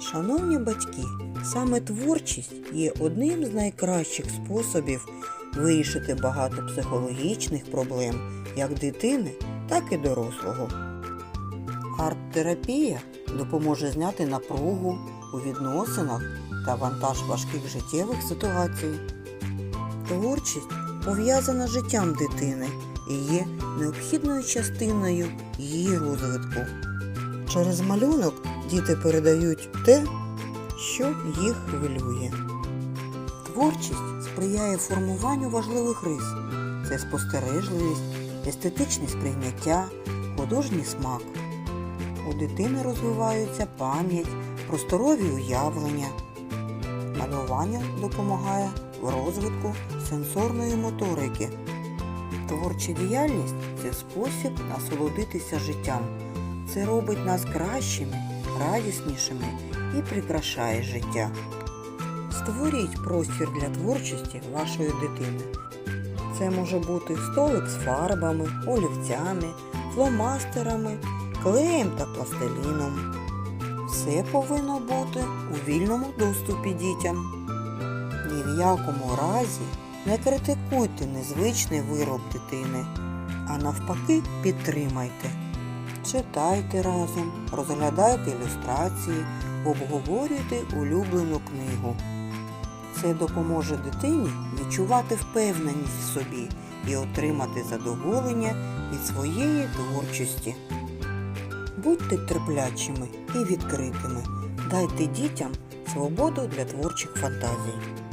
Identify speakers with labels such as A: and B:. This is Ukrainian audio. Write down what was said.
A: Шановні батьки, саме творчість є одним з найкращих способів вирішити багато психологічних проблем як дитини, так і дорослого. Арт-терапія допоможе зняти напругу у відносинах та вантаж важких життєвих ситуацій. Творчість пов'язана з життям дитини і є необхідною частиною її розвитку. Через малюнок діти передають те, що їх хвилює. Творчість сприяє формуванню важливих рис. Це спостережливість, естетичне сприйняття, художній смак. У дитини розвиваються пам'ять, просторові уявлення. Малювання допомагає в розвитку сенсорної моторики. Творча діяльність це спосіб насолодитися життям. Це робить нас кращими, радіснішими і прикрашає життя. Створіть простір для творчості вашої дитини. Це може бути столик з фарбами, олівцями, фломастерами, клеєм та пластиліном. Все повинно бути у вільному доступі дітям. Ні в якому разі не критикуйте незвичний вироб дитини, а навпаки підтримайте. Читайте разом, розглядайте ілюстрації, обговорюйте улюблену книгу. Це допоможе дитині відчувати впевненість в собі і отримати задоволення від своєї творчості. Будьте терплячими і відкритими. Дайте дітям свободу для творчих фантазій.